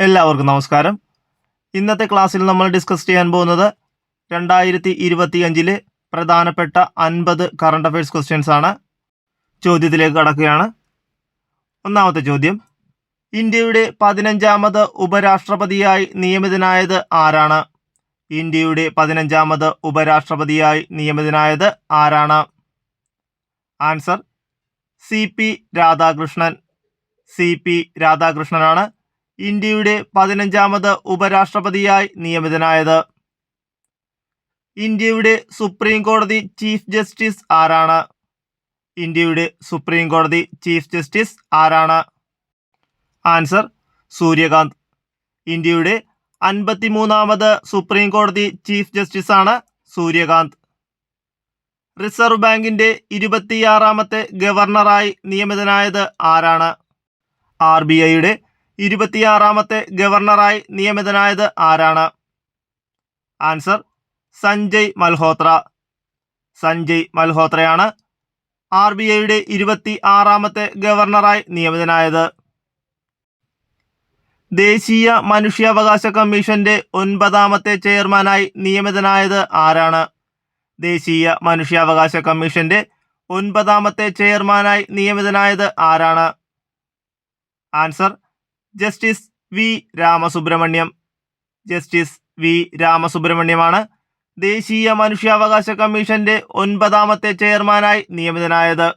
എല്ലാവർക്കും നമസ്കാരം. ഇന്നത്തെ ക്ലാസ്സിൽ നമ്മൾ ഡിസ്കസ് ചെയ്യാൻ പോകുന്നത് രണ്ടായിരത്തി ഇരുപത്തി അഞ്ചിലെ പ്രധാനപ്പെട്ട അൻപത് കറണ്ട് അഫയേഴ്സ് ക്വസ്റ്റ്യൻസ് ആണ്. ചോദ്യത്തിലേക്ക് കടക്കുകയാണ്. ഒന്നാമത്തെ ചോദ്യം. ഇന്ത്യയുടെ പതിനഞ്ചാമത് ഉപരാഷ്ട്രപതിയായി നിയമിതനായത് ആരാണ്? ഇന്ത്യയുടെ പതിനഞ്ചാമത് ഉപരാഷ്ട്രപതിയായി നിയമിതനായത് ആരാണ്? Answer C P Radhakrishnan. C P രാധാകൃഷ്ണനാണ്. ഇന്ത്യയുടെ പതിനഞ്ചാമത് ഉപരാഷ്ട്രപതിയായി നിയമിതനായത്. ഇന്ത്യയുടെ സുപ്രീം കോടതി ചീഫ് ജസ്റ്റിസ് ആരാണ്? ഇന്ത്യയുടെ സുപ്രീം കോടതി ചീഫ് ജസ്റ്റിസ് ആരാണ്? ആൻസർ സൂര്യകാന്ത്. ഇന്ത്യയുടെ അൻപത്തിമൂന്നാമത് സുപ്രീം കോടതി ചീഫ് ജസ്റ്റിസ് ആണ് സൂര്യകാന്ത്. റിസർവ് ബാങ്കിന്റെ ഇരുപത്തിയാറാമത്തെ ഗവർണറായി നിയമിതനായത് ആരാണ്? ആർ ബി ഐയുടെ ഇരുപത്തിയാറാമത്തെ ഗവർണറായി നിയമിതനായത് ആരാണ്? ആൻസർ സഞ്ജയ് മൽഹോത്ര. സഞ്ജയ് മൽഹോത്രയാണ് ആർ ബി ഐയുടെ ഇരുപത്തി ആറാമത്തെ ഗവർണറായി നിയമിതനായത്. ദേശീയ മനുഷ്യാവകാശ കമ്മീഷന്റെ ഒൻപതാമത്തെ ചെയർമാനായി നിയമിതനായത് ആരാണ്? ദേശീയ മനുഷ്യാവകാശ കമ്മീഷന്റെ ഒൻപതാമത്തെ ചെയർമാനായി നിയമിതനായത് ആരാണ്? Answer justice V Ramasubramanian. Justice V രാമസുബ്രഹ്മണ്യമാണ് ദേശീയ മനുഷ്യാവകാശ കമ്മീഷന്റെ ഒൻപതാമത്തെ ചെയർമാനായി നിയമിതനായത്.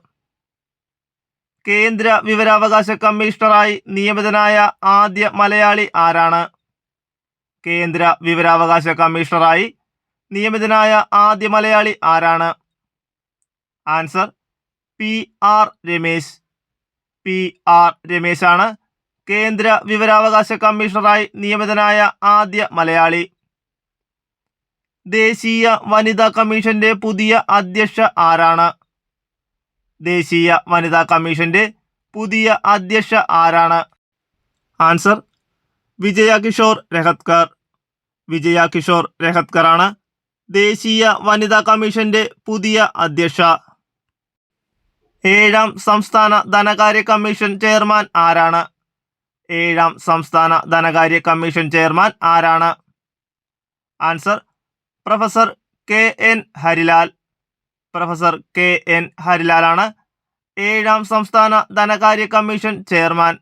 കേന്ദ്ര വിവരാവകാശ കമ്മീഷണറായി നിയമിതനായ ആദ്യ മലയാളി ആരാണ്? കേന്ദ്ര വിവരാവകാശ കമ്മീഷണറായി നിയമിതനായ ആദ്യ മലയാളി ആരാണ്? Answer P R Ramesh. P R രമേശാണ് കേന്ദ്ര വിവരാവകാശ കമ്മീഷണറായി നിയമിതനായ ആദ്യ മലയാളി. ദേശീയ വനിതാ കമ്മീഷന്റെ പുതിയ അധ്യക്ഷ ആരാണ്? ദേശീയ വനിതാ കമ്മീഷന്റെ പുതിയ അധ്യക്ഷ ആരാണ്? ആൻസർ വിജയ കിഷോർ രഹത്കർ വിജയ കിഷോർ രഹത്കർ ആണ് ദേശീയ വനിതാ കമ്മീഷന്റെ പുതിയ അധ്യക്ഷ. ഏഴാം സംസ്ഥാന ധനകാര്യ കമ്മീഷൻ ചെയർമാൻ ആരാണ്? ഏഴാം സംസ്ഥാന ധനകാര്യ കമ്മീഷൻ ചെയർമാൻ ആരാണ്? Answer professor K N Harilal. Professor K N ഹരിലാലാണ് ഏഴാം സംസ്ഥാന ധനകാര്യ കമ്മീഷൻ ചെയർമാൻ.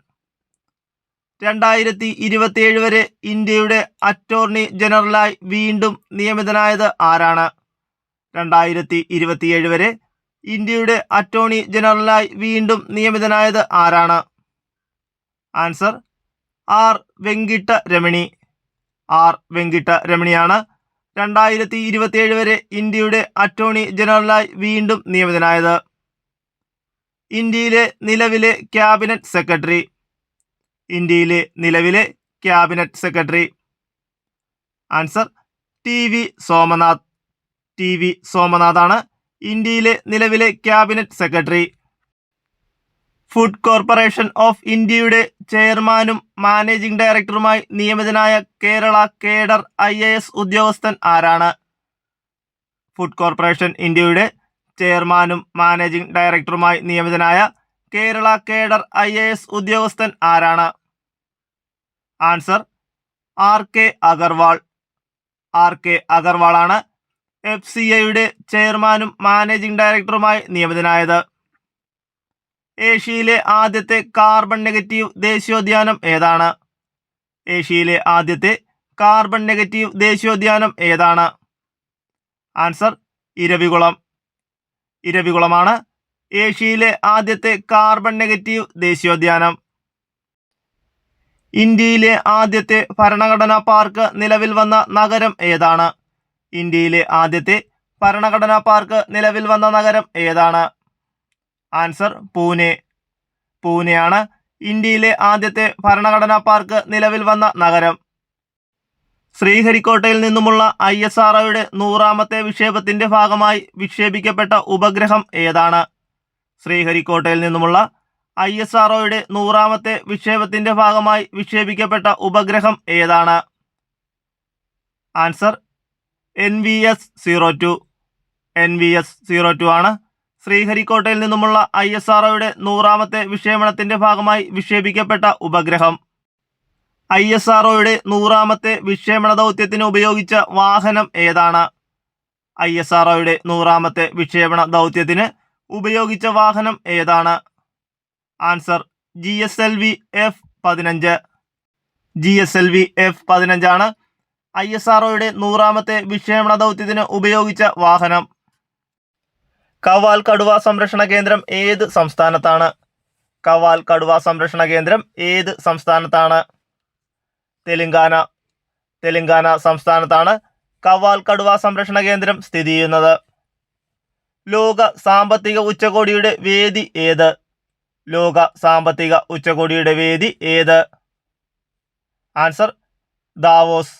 രണ്ടായിരത്തി ഇരുപത്തിയേഴ് വരെ ഇന്ത്യയുടെ അറ്റോർണി ജനറലായി വീണ്ടും നിയമിതനായത് ആരാണ്? രണ്ടായിരത്തി ഇരുപത്തിയേഴ് വരെ ഇന്ത്യയുടെ അറ്റോർണി ജനറലായി വീണ്ടും നിയമിതനായത് ആരാണ്? Answer R Venkata Ramani. R Venkata രമണിയാണ് രണ്ടായിരത്തി ഇരുപത്തിയേഴ് വരെ ഇന്ത്യയുടെ അറ്റോർണി ജനറലായി വീണ്ടും നിയമിതനായത്. ഇന്ത്യയിലെ നിലവിലെ ക്യാബിനറ്റ് സെക്രട്ടറി. ഇന്ത്യയിലെ നിലവിലെ cabinet secretary. Answer T V Somanath. T V സോമനാഥാണ് ഇന്ത്യയിലെ നിലവിലെ cabinet secretary. Food corporation of ഇന്ത്യയുടെ ചെയർമാനും മാനേജിംഗ് ഡയറക്ടറുമായി നിയമിതനായ Kerala cadre I A S ഉദ്യോഗസ്ഥൻ ആരാണ്? ഫുഡ് കോർപ്പറേഷൻ ഇന്ത്യയുടെ ചെയർമാനും മാനേജിംഗ് ഡയറക്ടറുമായി നിയമിതനായ Kerala cadre I A S ഉദ്യോഗസ്ഥൻ ആരാണ്? Answer R K Agarwal. R K അഗർവാളാണ് F C ഐയുടെ ചെയർമാനും മാനേജിംഗ് ഡയറക്ടറുമായി നിയമിതനായത്. ഏഷ്യയിലെ ആദ്യത്തെ കാർബൺ നെഗറ്റീവ് ദേശീയോദ്യാനം ഏതാണ്? ഏഷ്യയിലെ ആദ്യത്തെ കാർബൺ നെഗറ്റീവ് ദേശീയോദ്യാനം ഏതാണ്? ആൻസർ ഇരവികുളം. ഇരവികുളമാണ് ഏഷ്യയിലെ ആദ്യത്തെ കാർബൺ നെഗറ്റീവ് ദേശീയോദ്യാനം. ഇന്ത്യയിലെ ആദ്യത്തെ ഭരണഘടനാ പാർക്ക് നിലവിൽ വന്ന നഗരം ഏതാണ്? ഇന്ത്യയിലെ ആദ്യത്തെ ഭരണഘടനാ പാർക്ക് നിലവിൽ വന്ന നഗരം ഏതാണ്? ആൻസർ പൂനെ. പൂനെയാണ് ഇന്ത്യയിലെ ആദ്യത്തെ ഭരണഘടനാ പാർക്ക് നിലവിൽ വന്ന നഗരം. ശ്രീഹരിക്കോട്ടയിൽ നിന്നുമുള്ള ഐ എസ് ആർ ഒയുടെ നൂറാമത്തെ വിക്ഷേപത്തിന്റെ ഭാഗമായി വിക്ഷേപിക്കപ്പെട്ട ഉപഗ്രഹം ഏതാണ്? ശ്രീഹരിക്കോട്ടയിൽ നിന്നുമുള്ള ഐ എസ് ആർ ഒയുടെ നൂറാമത്തെ വിക്ഷേപത്തിന്റെ ഭാഗമായി വിക്ഷേപിക്കപ്പെട്ട ഉപഗ്രഹം ഏതാണ്? Answer N V S zero two N V S zero two ആണ്. ശ്രീഹരിക്കോട്ടയിൽ നിന്നുമുള്ള ഐ എസ് ആർ ഒയുടെ നൂറാമത്തെ വിക്ഷേപണത്തിന്റെ ഭാഗമായി വിക്ഷേപിക്കപ്പെട്ട ഉപഗ്രഹം. ഐ എസ് ആർഒയുടെ നൂറാമത്തെ വിക്ഷേപണ ദൗത്യത്തിന് ഉപയോഗിച്ച വാഹനം ഏതാണ്? ഐ എസ് ആർഒയുടെ നൂറാമത്തെ വിക്ഷേപണ ദൗത്യത്തിന് ഉപയോഗിച്ച വാഹനം ഏതാണ്? Answer G S L V F പതിനഞ്ച്. G S L V F പതിനഞ്ചാണ് I S ആർഒയുടെ നൂറാമത്തെ വിക്ഷേപണ ദൗത്യത്തിന് ഉപയോഗിച്ച വാഹനം. കവാൽ കടുവ സംരക്ഷണ കേന്ദ്രം ഏത് സംസ്ഥാനത്താണ്? കവാൽ കടുവ സംരക്ഷണ കേന്ദ്രം ഏത് സംസ്ഥാനത്താണ്? തെലുങ്കാന തെലുങ്കാന സംസ്ഥാനത്താണ് കവാൽ കടുവ സംരക്ഷണ കേന്ദ്രം സ്ഥിതി ചെയ്യുന്നത്. ലോക സാമ്പത്തിക ഉച്ചകോടിയുടെ വേദി ഏത്? ലോക സാമ്പത്തിക ഉച്ചകോടിയുടെ വേദി ഏത്? Answer Davos.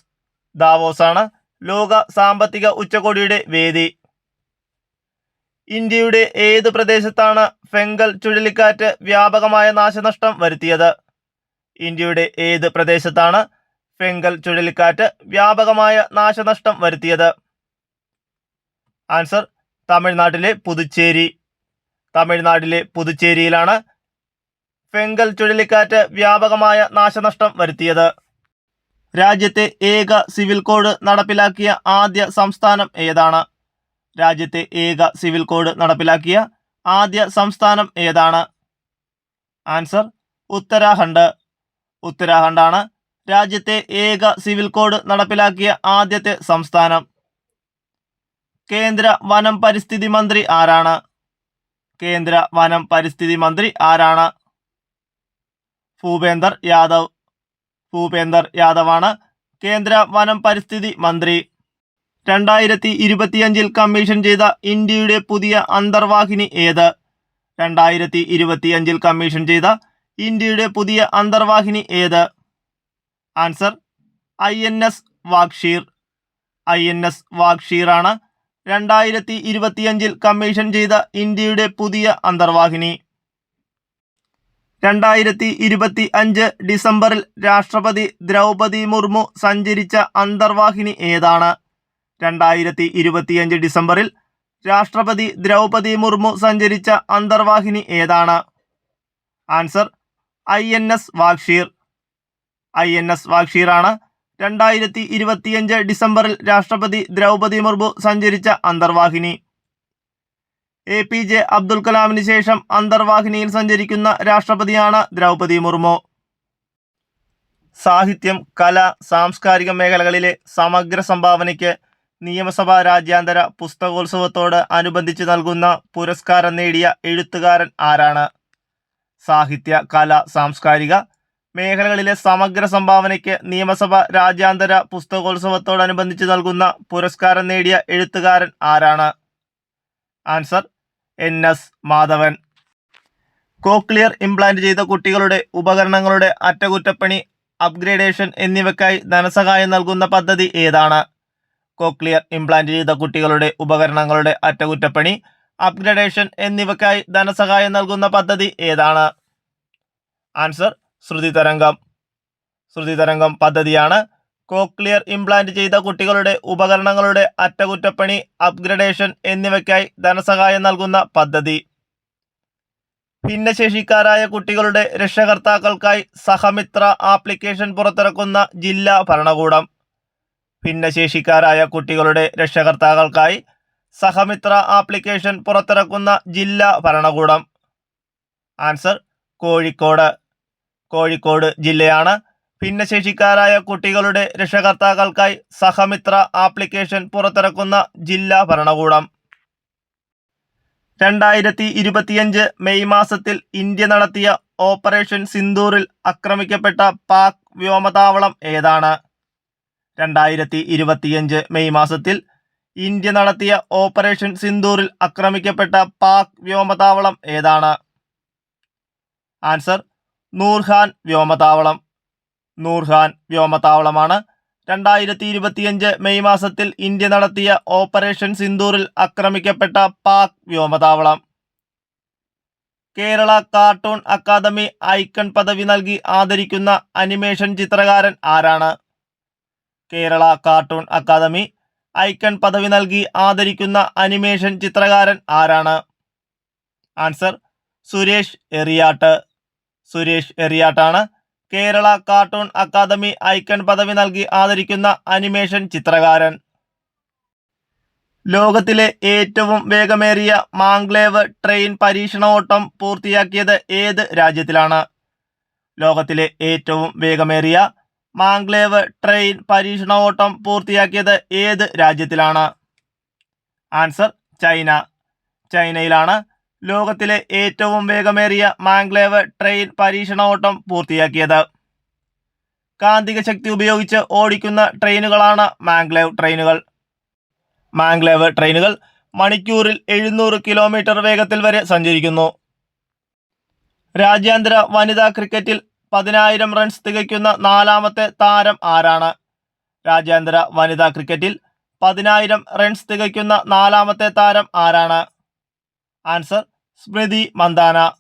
ദാവോസ് ആണ് ലോക സാമ്പത്തിക ഉച്ചകോടിയുടെ വേദി. ഇന്ത്യയുടെ ഏത് പ്രദേശത്താണ് ഫെങ്കൽ ചുഴലിക്കാറ്റ് വ്യാപകമായ നാശനഷ്ടം വരുത്തിയത്? ഇന്ത്യയുടെ ഏത് പ്രദേശത്താണ് ഫെങ്കൽ ചുഴലിക്കാറ്റ് വ്യാപകമായ നാശനഷ്ടം വരുത്തിയത്? ആൻസർ തമിഴ്നാട്ടിലെ പുതുച്ചേരി. തമിഴ്നാട്ടിലെ പുതുച്ചേരിയിലാണ് ഫെങ്കൽ ചുഴലിക്കാറ്റ് വ്യാപകമായ നാശനഷ്ടം വരുത്തിയത്. രാജ്യത്തെ ഏക സിവിൽ കോഡ് നടപ്പിലാക്കിയ ആദ്യ സംസ്ഥാനം ഏതാണ്? രാജ്യത്തെ ഏക സിവിൽ കോഡ് നടപ്പിലാക്കിയ ആദ്യ സംസ്ഥാനം ഏതാണ്? ആൻസർ ഉത്തരാഖണ്ഡ്. ഉത്തരാഖണ്ഡാണ് രാജ്യത്തെ ഏക സിവിൽ കോഡ് നടപ്പിലാക്കിയ ആദ്യത്തെ സംസ്ഥാനം. കേന്ദ്ര വനം പരിസ്ഥിതി മന്ത്രി ആരാണ്? കേന്ദ്ര വനം പരിസ്ഥിതി മന്ത്രി ആരാണ്? ഭൂപേന്ദർ യാദവ്. ഭൂപേന്ദർ യാദവാണ് കേന്ദ്ര വനം പരിസ്ഥിതി മന്ത്രി. രണ്ടായിരത്തി ഇരുപത്തിയഞ്ചിൽ കമ്മീഷൻ ചെയ്ത ഇന്ത്യയുടെ പുതിയ അന്തർവാഹിനി ഏത്? രണ്ടായിരത്തി ഇരുപത്തിയഞ്ചിൽ കമ്മീഷൻ ചെയ്ത ഇന്ത്യയുടെ പുതിയ അന്തർവാഹിനി ഏത്? Answer I N S Vagsheer. I N S വാക്ഷീറാണ് രണ്ടായിരത്തി ഇരുപത്തിയഞ്ചിൽ കമ്മീഷൻ ചെയ്ത ഇന്ത്യയുടെ പുതിയ അന്തർവാഹിനി. രണ്ടായിരത്തി ഇരുപത്തി അഞ്ച് ഡിസംബറിൽ രാഷ്ട്രപതി ദ്രൗപദി മുർമു സഞ്ചരിച്ച അന്തർവാഹിനി ഏതാണ്? രണ്ടായിരത്തി ഇരുപത്തിയഞ്ച് ഡിസംബറിൽ രാഷ്ട്രപതി ദ്രൗപദി മുർമു സഞ്ചരിച്ച അന്തർവാഹിനി ഏതാണ്? Answer I N S Vagsheer. I N S വാഗ്ഷീറാണ് രണ്ടായിരത്തി ഇരുപത്തിയഞ്ച് ഡിസംബറിൽ രാഷ്ട്രപതി ദ്രൗപദി മുർമു സഞ്ചരിച്ച അന്തർവാഹിനി. എ പി ജെ അബ്ദുൽ കലാമിന് ശേഷം അന്തർവാഹിനിയിൽ സഞ്ചരിക്കുന്ന രാഷ്ട്രപതിയാണ് ദ്രൗപദി മുർമു. സാഹിത്യം കല സാംസ്കാരിക മേഖലകളിലെ സമഗ്ര സംഭാവനയ്ക്ക് നിയമസഭാ രാജ്യാന്തര പുസ്തകോത്സവത്തോട് അനുബന്ധിച്ച് നൽകുന്ന പുരസ്കാരം നേടിയ എഴുത്തുകാരൻ ആരാണ്? സാഹിത്യ കല സാംസ്കാരിക മേഖലകളിലെ സമഗ്ര സംഭാവനയ്ക്ക് നിയമസഭ രാജ്യാന്തര പുസ്തകോത്സവത്തോടനുബന്ധിച്ച് നൽകുന്ന പുരസ്കാരം നേടിയ എഴുത്തുകാരൻ ആരാണ്? Answer N S Madhavan. Cochlear implant ചെയ്ത കുട്ടികളുടെ ഉപകരണങ്ങളുടെ അറ്റകുറ്റപ്പണി അപ്ഗ്രേഡേഷൻ എന്നിവയ്ക്കായി ധനസഹായം നൽകുന്ന പദ്ധതി ഏതാണ്? കോക്ലിയർ ഇംപ്ലാന്റ് ചെയ്ത കുട്ടികളുടെ ഉപകരണങ്ങളുടെ അറ്റകുറ്റപ്പണി അപ്ഗ്രഡേഷൻ എന്നിവയ്ക്കായി ധനസഹായം നൽകുന്ന പദ്ധതി ഏതാണ്? ആൻസർ ശ്രുതി തരംഗം. ശ്രുതി തരംഗം പദ്ധതിയാണ്. കോക്ലിയർ ഇംപ്ലാന്റ് ചെയ്ത കുട്ടികളുടെ ഉപകരണങ്ങളുടെ അറ്റകുറ്റപ്പണി അപ്ഗ്രഡേഷൻ എന്നിവയ്ക്കായി ധനസഹായം നൽകുന്ന പദ്ധതി. ഭിന്നശേഷിക്കാരായ കുട്ടികളുടെ രക്ഷകർത്താക്കൾക്കായി സഹമിത്ര ആപ്ലിക്കേഷൻ പുറത്തിറക്കുന്ന ജില്ലാ ഭരണകൂടം. ഭിന്നശേഷിക്കാരായ കുട്ടികളുടെ രക്ഷകർത്താക്കൾക്കായി സഹമിത്ര ആപ്ലിക്കേഷൻ പുറത്തിറക്കുന്ന ജില്ലാ ഭരണകൂടം. ആൻസർ കോഴിക്കോട്. കോഴിക്കോട് ജില്ലയാണ് ഭിന്നശേഷിക്കാരായ കുട്ടികളുടെ രക്ഷകർത്താക്കൾക്കായി സഹമിത്ര ആപ്ലിക്കേഷൻ പുറത്തിറക്കുന്ന ജില്ലാ ഭരണകൂടം. രണ്ടായിരത്തി ഇരുപത്തിയഞ്ച് മെയ് മാസത്തിൽ ഇന്ത്യ നടത്തിയ ഓപ്പറേഷൻ സിന്ദൂറിൽ ആക്രമിക്കപ്പെട്ട പാക് വ്യോമതാവളം ഏതാണ്? രണ്ടായിരത്തി ഇരുപത്തിയഞ്ച് മെയ് മാസത്തിൽ ഇന്ത്യ നടത്തിയ ഓപ്പറേഷൻ സിന്ദൂറിൽ ആക്രമിക്കപ്പെട്ട പാക് വ്യോമതാവളം ഏതാണ്? ആൻസർ നൂർഖാൻ വ്യോമതാവളം. നൂർഖാൻ വ്യോമതാവളമാണ്. രണ്ടായിരത്തി ഇരുപത്തിയഞ്ച് മെയ് മാസത്തിൽ ഇന്ത്യ നടത്തിയ ഓപ്പറേഷൻ സിന്ദൂറിൽ ആക്രമിക്കപ്പെട്ട പാക് വ്യോമതാവളം. കേരള കാർട്ടൂൺ അക്കാദമി ഐക്കൺ പദവി നൽകി ആദരിക്കുന്ന അനിമേഷൻ ചിത്രകാരൻ ആരാണ്? കേരള കാർട്ടൂൺ അക്കാദമി ഐക്കൺ പദവി നൽകി ആദരിക്കുന്ന അനിമേഷൻ ചിത്രകാരൻ ആരാണ്? ആൻസർ സുരേഷ് എറിയാട്ട്. സുരേഷ് എറിയാട്ടാണ് കേരള കാർട്ടൂൺ അക്കാദമി ഐക്കൺ പദവി നൽകി ആദരിക്കുന്ന അനിമേഷൻ ചിത്രകാരൻ. ലോകത്തിലെ ഏറ്റവും വേഗമേറിയ മാംഗ്ലേവ് ട്രെയിൻ പരീക്ഷണ ഓട്ടം പൂർത്തിയാക്കിയത് ഏത് രാജ്യത്തിലാണ്? ലോകത്തിലെ ഏറ്റവും വേഗമേറിയ മാംഗ്ലേവ് ട്രെയിൻ പരീക്ഷണ ഓട്ടം പൂർത്തിയാക്കിയത് ഏത് രാജ്യത്തിലാണ്? Answer China. ചൈനയിലാണ് ലോകത്തിലെ ഏറ്റവും വേഗമേറിയ മാംഗ്ലേവ് ട്രെയിൻ പരീക്ഷണ ഓട്ടം പൂർത്തിയാക്കിയത്. കാന്തിക ശക്തി ഉപയോഗിച്ച് ഓടിക്കുന്ന ട്രെയിനുകളാണ് മാംഗ്ലേവ് ട്രെയിനുകൾ. മാംഗ്ലേവ് ട്രെയിനുകൾ മണിക്കൂറിൽ എഴുന്നൂറ് കിലോമീറ്റർ വേഗത്തിൽ വരെ സഞ്ചരിക്കുന്നു. രാജ്യാന്തര വനിതാ ക്രിക്കറ്റിൽ പതിനായിരം റൺസ് തികയ്ക്കുന്ന നാലാമത്തെ താരം ആരാണ്? രാജ്യാന്തര വനിതാ ക്രിക്കറ്റിൽ പതിനായിരം റൺസ് തികയ്ക്കുന്ന നാലാമത്തെ താരം ആരാണ്? ആൻസർ സ്മൃതി മന്ദാന.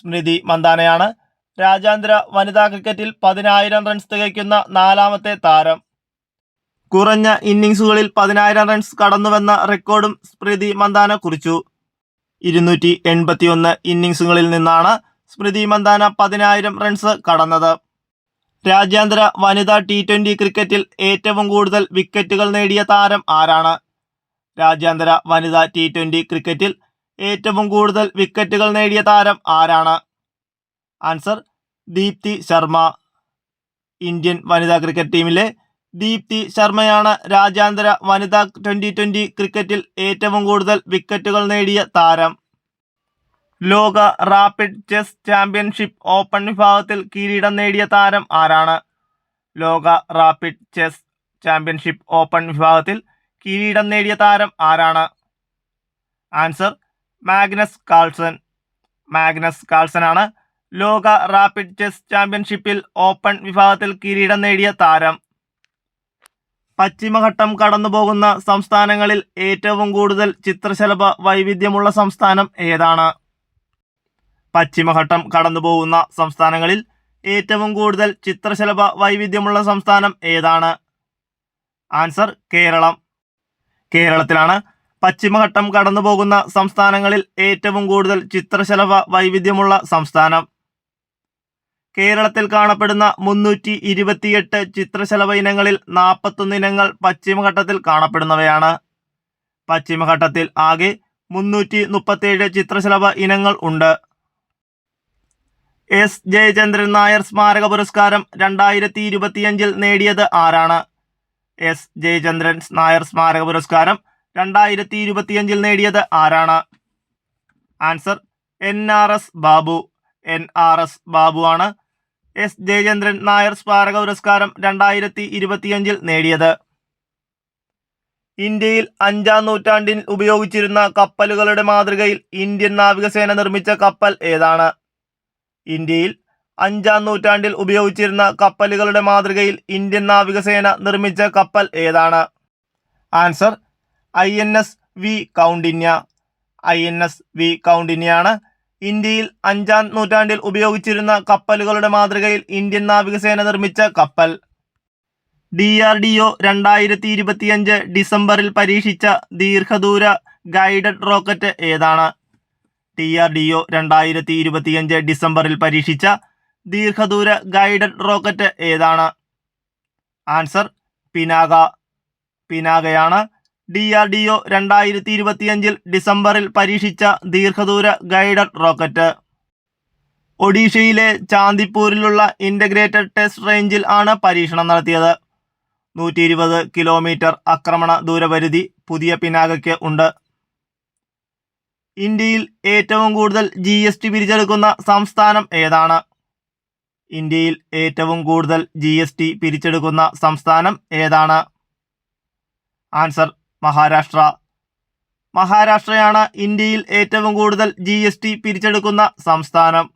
സ്മൃതി മന്ദാനയാണ് രാജ്യാന്തര വനിതാ ക്രിക്കറ്റിൽ പതിനായിരം റൺസ് തികയ്ക്കുന്ന നാലാമത്തെ താരം. കുറഞ്ഞ ഇന്നിങ്സുകളിൽ പതിനായിരം റൺസ് കടന്നുവെന്ന റെക്കോർഡും സ്മൃതി മന്ദാന കുറിച്ചു. ഇരുന്നൂറ്റി എൺപത്തിയൊന്ന് ഇന്നിങ്സുകളിൽ നിന്നാണ് സ്മൃതി മന്ദാന പതിനായിരം റൺസ് കടന്നത്. രാജ്യാന്തര വനിതാ ടി ട്വന്റി ക്രിക്കറ്റിൽ ഏറ്റവും കൂടുതൽ വിക്കറ്റുകൾ നേടിയ താരം ആരാണ്? രാജ്യാന്തര വനിതാ ടി ട്വന്റി ക്രിക്കറ്റിൽ ഏറ്റവും കൂടുതൽ വിക്കറ്റുകൾ നേടിയ താരം ആരാണ്? ആൻസർ ദീപ്തി ശർമ്മ. ഇന്ത്യൻ വനിതാ ക്രിക്കറ്റ് ടീമിലെ ദീപ്തി ശർമ്മയാണ് രാജ്യാന്തര വനിതാ ട്വന്റി ട്വന്റി ക്രിക്കറ്റിൽ ഏറ്റവും കൂടുതൽ വിക്കറ്റുകൾ നേടിയ താരം. ലോക റാപ്പിഡ് ചെസ് ചാമ്പ്യൻഷിപ്പ് ഓപ്പൺ വിഭാഗത്തിൽ കിരീടം നേടിയ താരം ആരാണ്? ലോക റാപ്പിഡ് ചെസ് ചാമ്പ്യൻഷിപ്പ് ഓപ്പൺ വിഭാഗത്തിൽ കിരീടം നേടിയ താരം ആരാണ്? Answer Magnus Carlsen. Magnus Carlsen ആണ് ലോക റാപ്പിഡ് ചെസ് ചാമ്പ്യൻഷിപ്പിൽ ഓപ്പൺ വിഭാഗത്തിൽ കിരീടം നേടിയ താരം. പശ്ചിമഘട്ടം കടന്നുപോകുന്ന സംസ്ഥാനങ്ങളിൽ ഏറ്റവും കൂടുതൽ ചിത്രശലഭ വൈവിധ്യമുള്ള സംസ്ഥാനം ഏതാണ്? പശ്ചിമഘട്ടം കടന്നുപോകുന്ന സംസ്ഥാനങ്ങളിൽ ഏറ്റവും കൂടുതൽ ചിത്രശലഭ വൈവിധ്യമുള്ള സംസ്ഥാനം ഏതാണ്? ആൻസർ കേരളം. കേരളത്തിലാണ് പശ്ചിമഘട്ടം കടന്നുപോകുന്ന സംസ്ഥാനങ്ങളിൽ ഏറ്റവും കൂടുതൽ ചിത്രശലഭ വൈവിധ്യമുള്ള സംസ്ഥാനം. കേരളത്തിൽ കാണപ്പെടുന്ന മുന്നൂറ്റി ഇരുപത്തിയെട്ട് ചിത്രശലഭ ഇനങ്ങളിൽ നാൽപ്പത്തൊന്ന് ഇനങ്ങൾ പശ്ചിമഘട്ടത്തിൽ കാണപ്പെടുന്നവയാണ്. പശ്ചിമഘട്ടത്തിൽ ആകെ മുന്നൂറ്റി മുപ്പത്തേഴ് ചിത്രശലഭ ഇനങ്ങൾ ഉണ്ട്. എസ് ജയചന്ദ്രൻ നായർ സ്മാരക പുരസ്കാരം രണ്ടായിരത്തി ഇരുപത്തിയഞ്ചിൽ നേടിയത് ആരാണ്? എസ് ജയചന്ദ്രൻ നായർ സ്മാരക പുരസ്കാരം രണ്ടായിരത്തി ഇരുപത്തിയഞ്ചിൽ നേടിയത് ആരാണ്? Answer N R S Babu. N R S Babu ആണ് എസ് ജയചന്ദ്രൻ നായർ സ്മാരക പുരസ്കാരം രണ്ടായിരത്തി ഇരുപത്തിയഞ്ചിൽ നേടിയത്. ഇന്ത്യയിൽ അഞ്ചാം നൂറ്റാണ്ടിൽ ഉപയോഗിച്ചിരുന്ന കപ്പലുകളുടെ മാതൃകയിൽ ഇന്ത്യൻ നാവികസേന നിർമ്മിച്ച കപ്പൽ ഏതാണ്? ഇന്ത്യയിൽ അഞ്ചാം നൂറ്റാണ്ടിൽ ഉപയോഗിച്ചിരുന്ന കപ്പലുകളുടെ മാതൃകയിൽ ഇന്ത്യൻ നാവികസേന നിർമ്മിച്ച കപ്പൽ ഏതാണ്? Answer I N S V Kaundinya. I N S V കൗണ്ടിന്യാണ് ഇന്ത്യയിൽ അഞ്ചാം നൂറ്റാണ്ടിൽ ഉപയോഗിച്ചിരുന്ന കപ്പലുകളുടെ മാതൃകയിൽ ഇന്ത്യൻ നാവികസേന നിർമ്മിച്ച കപ്പൽ. ഡി ആർ ഡി ഒ രണ്ടായിരത്തി ഇരുപത്തിയഞ്ച് ഡിസംബറിൽ പരീക്ഷിച്ച ദീർഘദൂര ഗൈഡഡ് റോക്കറ്റ് ഏതാണ്? ടി ആർ ഡി ഒ രണ്ടായിരത്തി ഇരുപത്തിയഞ്ച് ഡിസംബറിൽ പരീക്ഷിച്ച ദീർഘദൂര ഗൈഡഡ് റോക്കറ്റ് ഏതാണ്? ആൻസർ പിനാക പിനാകയാണ് ഡി ആർ ഡി ഒ രണ്ടായിരത്തി ഇരുപത്തിയഞ്ചിൽ ഡിസംബറിൽ പരീക്ഷിച്ച ദീർഘദൂര ഗൈഡഡ് റോക്കറ്റ്. ഒഡീഷയിലെ ചാന്ദിപ്പൂരിലുള്ള ഇന്റഗ്രേറ്റഡ് ടെസ്റ്റ് റേഞ്ചിൽ ആണ് പരീക്ഷണം നടത്തിയത്. നൂറ്റി ഇരുപത് കിലോമീറ്റർ ആക്രമണ ദൂരപരിധി പുതിയ പിനാകയ്ക്ക് ഉണ്ട്. ഇന്ത്യയിൽ ഏറ്റവും കൂടുതൽ ജി എസ് ടി പിരിച്ചെടുക്കുന്ന സംസ്ഥാനം ഏതാണ്? ഇന്ത്യയിൽ ഏറ്റവും കൂടുതൽ ജി എസ് ടി പിരിച്ചെടുക്കുന്ന സംസ്ഥാനം ഏതാണ്? ആൻസർ മഹാരാഷ്ട്ര. മഹാരാഷ്ട്രയാണ് ഇന്ത്യയിൽ ഏറ്റവും കൂടുതൽ ജി എസ് ടി പിരിച്ചെടുക്കുന്ന സംസ്ഥാനം.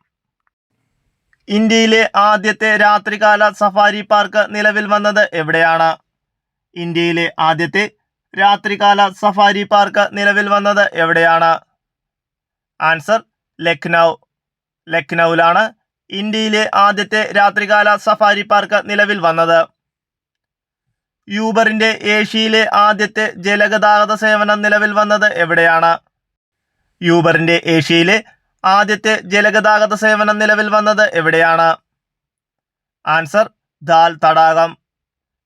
ഇന്ത്യയിലെ ആദ്യത്തെ രാത്രികാല സഫാരി പാർക്ക് നിലവിൽ വന്നത് എവിടെയാണ്? ഇന്ത്യയിലെ ആദ്യത്തെ രാത്രികാല സഫാരി പാർക്ക് നിലവിൽ വന്നത് എവിടെയാണ്? ആൻസർ ലക്നൗ ലക്നൌവിലാണ് ഇന്ത്യയിലെ ആദ്യത്തെ രാത്രികാല സഫാരി പാർക്ക് നിലവിൽ വന്നത്. യൂബറിന്റെ ഏഷ്യയിലെ ആദ്യത്തെ ജലഗതാഗത സേവനം നിലവിൽ വന്നത് എവിടെയാണ്? യൂബറിന്റെ ഏഷ്യയിലെ ആദ്യത്തെ ജലഗതാഗത സേവനം നിലവിൽ വന്നത് എവിടെയാണ്? ആൻസർ ദാൽ തടാകം.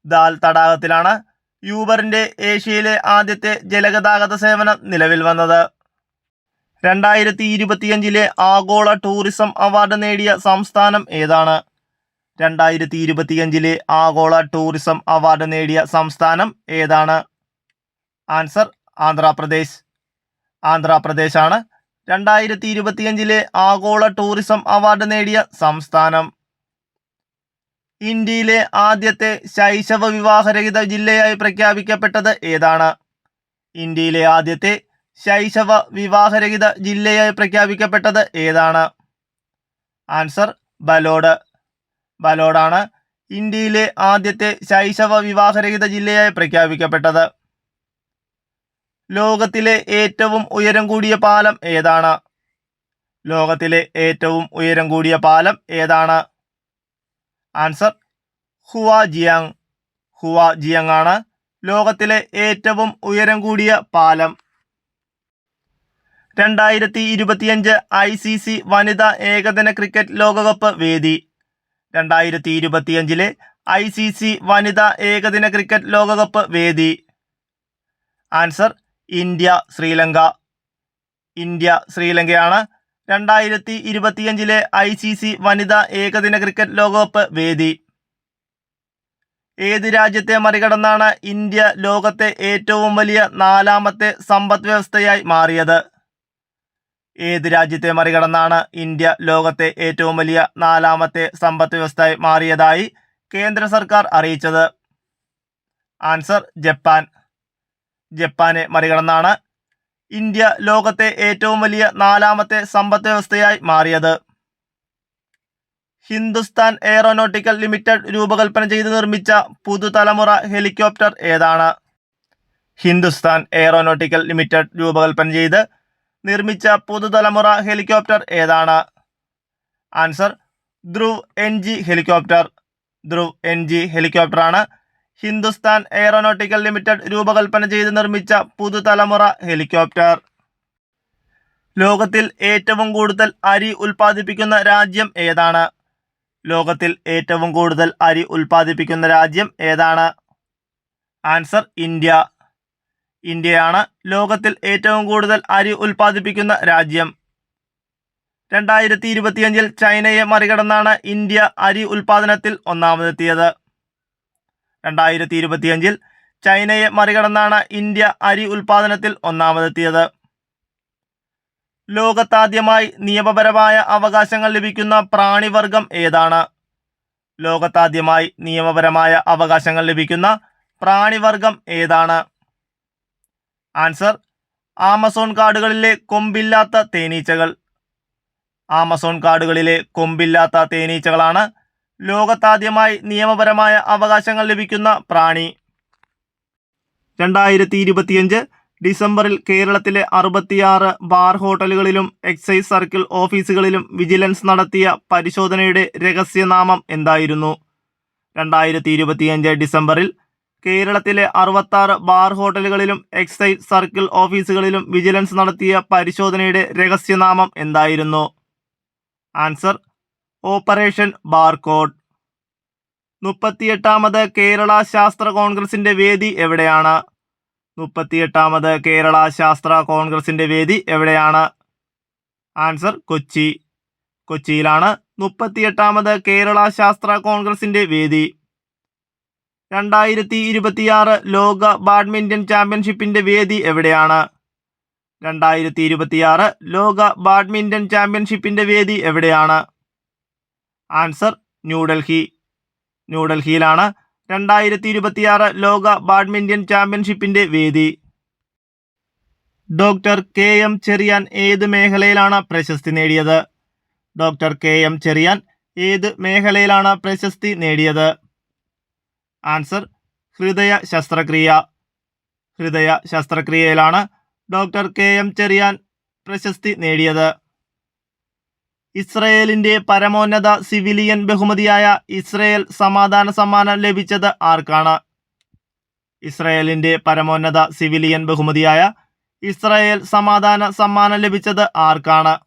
ദാൽ തടാകത്തിലാണ് യൂബറിന്റെ ഏഷ്യയിലെ ആദ്യത്തെ ജലഗതാഗത സേവനം നിലവിൽ വന്നത്. രണ്ടായിരത്തി ഇരുപത്തിയഞ്ചിലെ ആഗോള ടൂറിസം അവാർഡ് നേടിയ സംസ്ഥാനം ഏതാണ്? രണ്ടായിരത്തി ഇരുപത്തിയഞ്ചിലെ ആഗോള ടൂറിസം അവാർഡ് നേടിയ സംസ്ഥാനം ഏതാണ്? ആൻസർ ആന്ധ്രാപ്രദേശ്. ആന്ധ്രാപ്രദേശാണ്. രണ്ടായിരത്തി ഇരുപത്തിയഞ്ചിലെ ആഗോള ടൂറിസം അവാർഡ് നേടിയ സംസ്ഥാനം. ഇന്ത്യയിലെ ആദ്യത്തെ ശൈശവ വിവാഹരഹിത ജില്ലയായി പ്രഖ്യാപിക്കപ്പെട്ടത് ഏതാണ്? ഇന്ത്യയിലെ ആദ്യത്തെ ശൈശവ വിവാഹരഹിത ജില്ലയായി പ്രഖ്യാപിക്കപ്പെട്ടത് ഏതാണ്? ആൻസർ ബലോഡ്. ബലോഡാണ് ഇന്ത്യയിലെ ആദ്യത്തെ ശൈശവ വിവാഹരഹിത ജില്ലയായി പ്രഖ്യാപിക്കപ്പെട്ടത്. ലോകത്തിലെ ഏറ്റവും ഉയരം കൂടിയ പാലം ഏതാണ്? ലോകത്തിലെ ഏറ്റവും ഉയരം കൂടിയ പാലം ഏതാണ്? Answer Huajiang. ഹുവാ ജിയാങ് ആണ് ലോകത്തിലെ ഏറ്റവും ഉയരം കൂടിയ പാലം. രണ്ടായിരത്തി ഇരുപത്തിയഞ്ച് ഐ സി സി വനിതാ ഏകദിന ക്രിക്കറ്റ് ലോകകപ്പ് വേദി. രണ്ടായിരത്തി ഇരുപത്തിയഞ്ചിലെ ഐ സി സി വനിതാ ഏകദിന ക്രിക്കറ്റ് ലോകകപ്പ് വേദി. Answer India Sri Lanka. India ശ്രീലങ്കയാണ് രണ്ടായിരത്തി ഇരുപത്തിയഞ്ചിലെ ഐ സി സി വനിതാ ഏകദിന ക്രിക്കറ്റ് ലോകകപ്പ് വേദി. ഏത് രാജ്യത്തെ മറികടന്നാണ് ഇന്ത്യ ലോകത്തെ ഏറ്റവും വലിയ നാലാമത്തെ സമ്പദ് വ്യവസ്ഥയായി മാറിയത്? ഏത് രാജ്യത്തെ മറികടന്നാണ് ഇന്ത്യ ലോകത്തെ ഏറ്റവും വലിയ നാലാമത്തെ സമ്പദ് വ്യവസ്ഥയായി മാറിയതായി കേന്ദ്ര സർക്കാർ അറിയിച്ചത്? Answer Japan. ജപ്പാനെ മറികടന്നാണ് ഇന്ത്യ ലോകത്തെ ഏറ്റവും വലിയ നാലാമത്തെ സമ്പദ് വ്യവസ്ഥയായി മാറിയത്. ഹിന്ദുസ്ഥാൻ എയറോനോട്ടിക്കൽ ലിമിറ്റഡ് രൂപകൽപ്പന ചെയ്ത് നിർമ്മിച്ച പുതുതലമുറ ഹെലികോപ്റ്റർ ഏതാണ്? ഹിന്ദുസ്ഥാൻ എയറോനോട്ടിക്കൽ ലിമിറ്റഡ് രൂപകൽപ്പന ചെയ്ത് നിർമ്മിച്ച പുതുതലമുറ ഹെലികോപ്റ്റർ ഏതാണ്? Answer Dhruv N G helicopter. Dhruv N G ഹെലികോപ്റ്ററാണ് Hindustan aeronautical limited രൂപകൽപ്പന ചെയ്ത് നിർമ്മിച്ച പുതുതലമുറ ഹെലികോപ്റ്റർ. ലോകത്തിൽ ഏറ്റവും കൂടുതൽ അരി ഉൽപ്പാദിപ്പിക്കുന്ന രാജ്യം ഏതാണ്? ലോകത്തിൽ ഏറ്റവും കൂടുതൽ അരി ഉൽപ്പാദിപ്പിക്കുന്ന രാജ്യം ഏതാണ്? Answer India. ഇന്ത്യയാണ് ലോകത്തിൽ ഏറ്റവും കൂടുതൽ അരി ഉൽപ്പാദിപ്പിക്കുന്ന രാജ്യം. രണ്ടായിരത്തി ഇരുപത്തിയഞ്ചിൽ ചൈനയെ മറികടന്നാണ് ഇന്ത്യ അരി ഉൽപ്പാദനത്തിൽ ഒന്നാമതെത്തിയത്. രണ്ടായിരത്തി ഇരുപത്തിയഞ്ചിൽ ചൈനയെ മറികടന്നാണ് ഇന്ത്യ അരി ഉൽപ്പാദനത്തിൽ ഒന്നാമതെത്തിയത്. ലോകത്താദ്യമായി നിയമപരമായ അവകാശങ്ങൾ ലഭിക്കുന്ന പ്രാണിവർഗം ഏതാണ്? ലോകത്താദ്യമായി നിയമപരമായ അവകാശങ്ങൾ ലഭിക്കുന്ന പ്രാണിവർഗം ഏതാണ്? ആൻസർ ആമസോൺ കാടുകളിലെ കൊമ്പില്ലാത്ത തേനീച്ചകൾ. ആമസോൺ കാടുകളിലെ കൊമ്പില്ലാത്ത തേനീച്ചകളാണ് ലോകത്താദ്യമായി നിയമപരമായ അവകാശങ്ങൾ ലഭിക്കുന്ന പ്രാണി. രണ്ടായിരത്തി ഇരുപത്തിയഞ്ച് ഡിസംബറിൽ കേരളത്തിലെ അറുപത്തിയാറ് ബാർ ഹോട്ടലുകളിലും എക്സൈസ് സർക്കിൾ ഓഫീസുകളിലും വിജിലൻസ് നടത്തിയ പരിശോധനയുടെ രഹസ്യനാമം എന്തായിരുന്നു? രണ്ടായിരത്തി ഇരുപത്തിയഞ്ച് ഡിസംബറിൽ കേരളത്തിലെ അറുപത്താറ് ബാർ ഹോട്ടലുകളിലും എക്സൈസ് സർക്കിൾ ഓഫീസുകളിലും വിജിലൻസ് നടത്തിയ പരിശോധനയുടെ രഹസ്യനാമം എന്തായിരുന്നു? Answer operation barcode. മുപ്പത്തിയെട്ടാമത് കേരള ശാസ്ത്ര കോൺഗ്രസിന്റെ വേദി എവിടെയാണ്? മുപ്പത്തിയെട്ടാമത് കേരള ശാസ്ത്ര കോൺഗ്രസിന്റെ വേദി എവിടെയാണ്? ആൻസർ കൊച്ചി. കൊച്ചിയിലാണ് മുപ്പത്തിയെട്ടാമത് കേരള ശാസ്ത്ര കോൺഗ്രസിന്റെ വേദി. രണ്ടായിരത്തി ഇരുപത്തിയാറ് ലോക ബാഡ്മിന്റൺ ചാമ്പ്യൻഷിപ്പിന്റെ വേദി എവിടെയാണ്? രണ്ടായിരത്തി ഇരുപത്തിയാറ് ലോക ബാഡ്മിന്റൺ ചാമ്പ്യൻഷിപ്പിന്റെ വേദി എവിടെയാണ്? ആൻസർ ന്യൂഡൽഹി. ന്യൂഡൽഹിയിലാണ് രണ്ടായിരത്തി ഇരുപത്തിയാറ് ലോക ബാഡ്മിന്റൺ ചാമ്പ്യൻഷിപ്പിന്റെ വേദി. ഡോക്ടർ കെ എം ചെറിയാൻ ഏത് മേഖലയിലാണ് പ്രശസ്തി നേടിയത്? ഡോക്ടർ കെ എം ചെറിയാൻ ഏത് മേഖലയിലാണ് പ്രശസ്തി നേടിയത്? ആൻസർ ഹൃദയ ശസ്ത്രക്രിയ. ഹൃദയ ശസ്ത്രക്രിയയിലാണ് ഡോക്ടർ കെ എം ചെറിയാൻ പ്രശസ്തി നേടിയത്. ഇസ്രയേലിന്റെ പരമോന്നത സിവിലിയൻ ബഹുമതിയായ ഇസ്രയേൽ സമാധാന സമ്മാനം ലഭിച്ചത് ആർക്കാണ്? ഇസ്രയേലിന്റെ പരമോന്നത സിവിലിയൻ ബഹുമതിയായ ഇസ്രയേൽ സമാധാന സമ്മാനം ലഭിച്ചത് ആർക്കാണ്?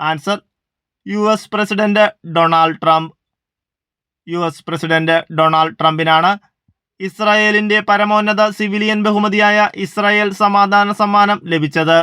Answer U S president Donald Trump. U S president Donald ട്രംപിനാണ് ഇസ്രായേലിന്റെ പരമോന്നത സിവിലിയൻ ബഹുമതിയായ ഇസ്രായേൽ സമാധാന സമ്മാനം ലഭിച്ചത്.